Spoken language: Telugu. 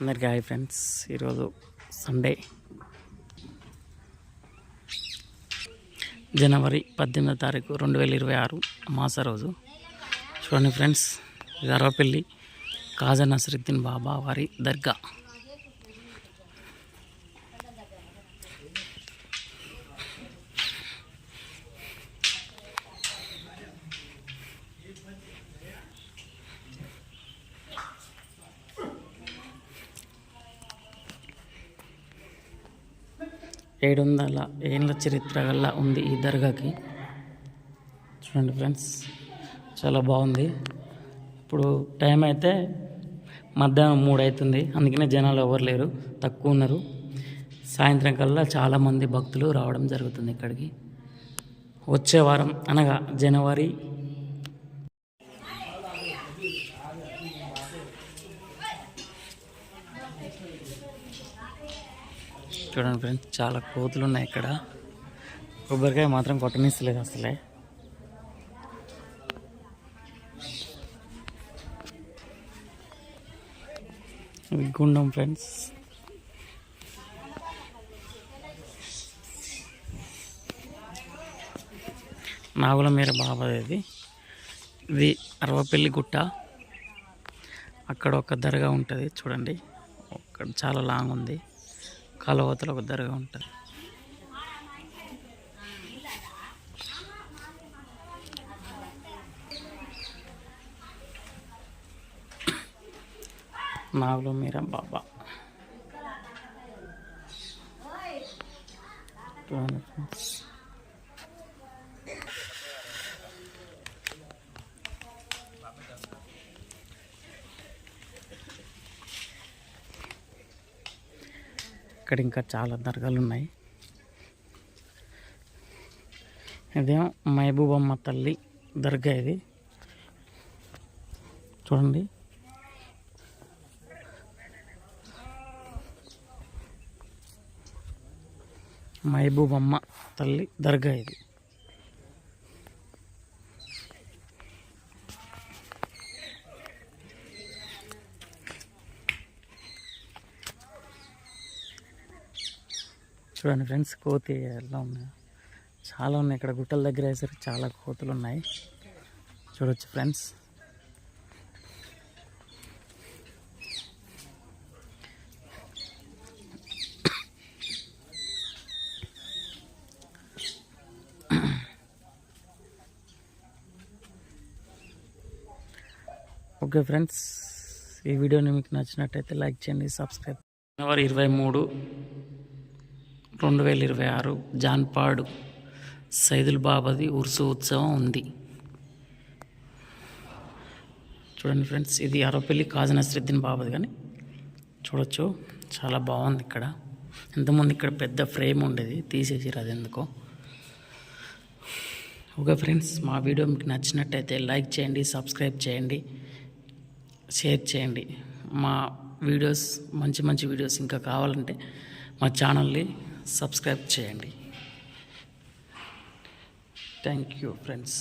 అందరికీ హాయ్ ఫ్రెండ్స్. ఈరోజు సండే. జనవరి పద్దెనిమిదో తారీఖు రెండు వేల ఇరవై ఆరు మాస రోజు. చూడండి ఫ్రెండ్స్ గర్వపల్లి కాజా నసరుద్దీన్ బాబా వారి దర్గా. ఏడు వందల ఏళ్ళ చరిత్ర గల ఉంది ఈ దర్గాకి. చూడండి ఫ్రెండ్స్ చాలా బాగుంది. ఇప్పుడు టైం అయితే మధ్యాహ్నం మూడు అవుతుంది. అందుకనే జనాలు ఎవరు లేరు తక్కువ ఉన్నారు. సాయంత్రం కల్లా చాలామంది భక్తులు రావడం జరుగుతుంది ఇక్కడికి. వచ్చే వారం అనగా జనవరి చూడండి ఫ్రెండ్స్ చాలా కోతులు ఉన్నాయి ఇక్కడ. కొబ్బరికాయ మాత్రం కొట్టనిస్తలేదు అసలే. గుండం ఫ్రెండ్స్. నాగుల మీర బాబాది ఇది ఇది అరవపల్లి గుట్ట. అక్కడ ఒక దర్గా ఉంటుంది చూడండి. అక్కడ చాలా లాంగ్ ఉంది. కాలువతల ఒక దర్గా ఉంటుంది. నాగుల మీర బాబా. ఫ్రెండ్స్. ఇక్కడ ఇంకా చాలా దర్గాలు ఉన్నాయి ఇదేమో మహబూబమ్మ తల్లి దర్గా ఇది. చూడండి. మహబూబమ్మ తల్లి దర్గా ఇది. చూడండి ఫ్రెండ్స్ కోతి ఎలా ఉన్నాయి? చాలా ఉన్నాయి. ఇక్కడ గుట్టల దగ్గర వేసరికి చాలా కోతులు ఉన్నాయి. చూడొచ్చు ఫ్రెండ్స్. ఓకే ఫ్రెండ్స్ ఈ వీడియోని మీకు నచ్చినట్టయితే లైక్ చేయండి సబ్స్క్రైబ్. జనవరి ఇరవై మూడు. రెండు వేల ఇరవై ఆరు జాన్పాడు సైదుల్ బాబాది ఉర్సు ఉత్సవం ఉంది. చూడండి ఫ్రెండ్స్ ఇది అరవపల్లి కాజీ నసరుద్దీన్ బాబాది కానీ చూడొచ్చు చాలా బాగుంది ఇక్కడ. ఇంతకుముందు ఇక్కడ పెద్ద ఫ్రేమ్ ఉండేది తీసేసిరు అది ఎందుకో. ఓకే ఫ్రెండ్స్ మా వీడియో మీకు నచ్చినట్టయితే లైక్ చేయండి సబ్స్క్రైబ్ చేయండి షేర్ చేయండి. మా వీడియోస్ మంచి మంచి వీడియోస్ ఇంకా కావాలంటే మా ఛానల్ని సబ్స్క్రైబ్ చేయండి. Thank you friends